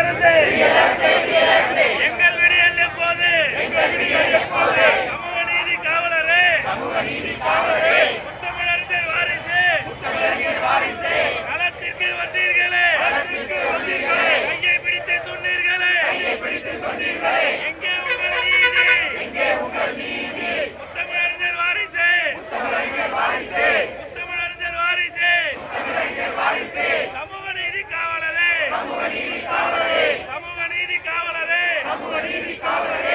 அரசு எங்கள் விடியல் எப்போது சமூக நீதி காவலரே முத்தமிழறிஞர் வாரிசு களத்திற்கு வந்தீர்களே கையை பிடித்து சொன்னீர்களே எங்கே உங்கள் நீதி முத்தமிழறிஞர் வாரிசு முத்தமிழறிஞர் வாரிசு சமூக நீதி காவலரே சமூக நீதி காவலரே எங்கள்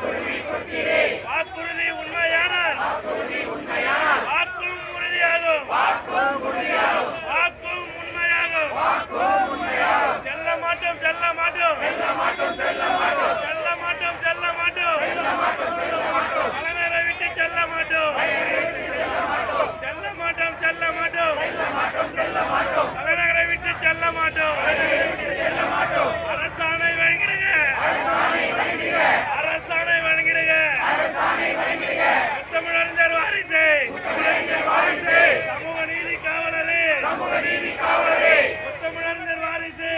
Capului Fortire. முத்தமிழறிஞர் வாரிசு.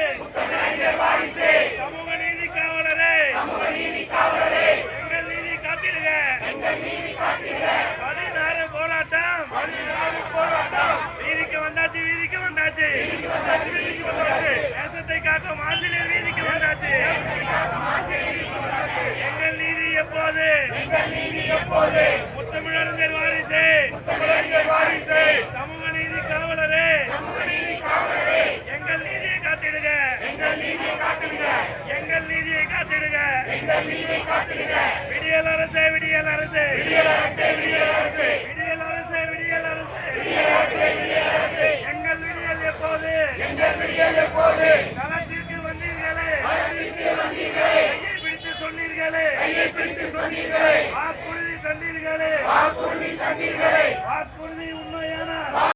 சமூக நீதி காவலரே. எங்கள் நீதி காத்திடுங்க பதினாறு போராட்டம். வீதிக்கு வந்தாச்சு வீதிக்கு வந்தாச்சு. தேசத்தை காக்கும் ஆசிரியர் வீதிக்கு வந்தாச்சு. எங்கள் நீதி எப்போது? முத்தமிழறிஞர் வாரிசு சமூக நீதி காவலரே எங்கள் நீதியை காத்திடுங்க. எங்கள் நீதியை காத்திடுங்க. விடியல் அரசே விடியல் அரசே. விடியல் அரசே விடியல் அரசே. எங்கள் விடியல் எப்போது? களத்திற்கு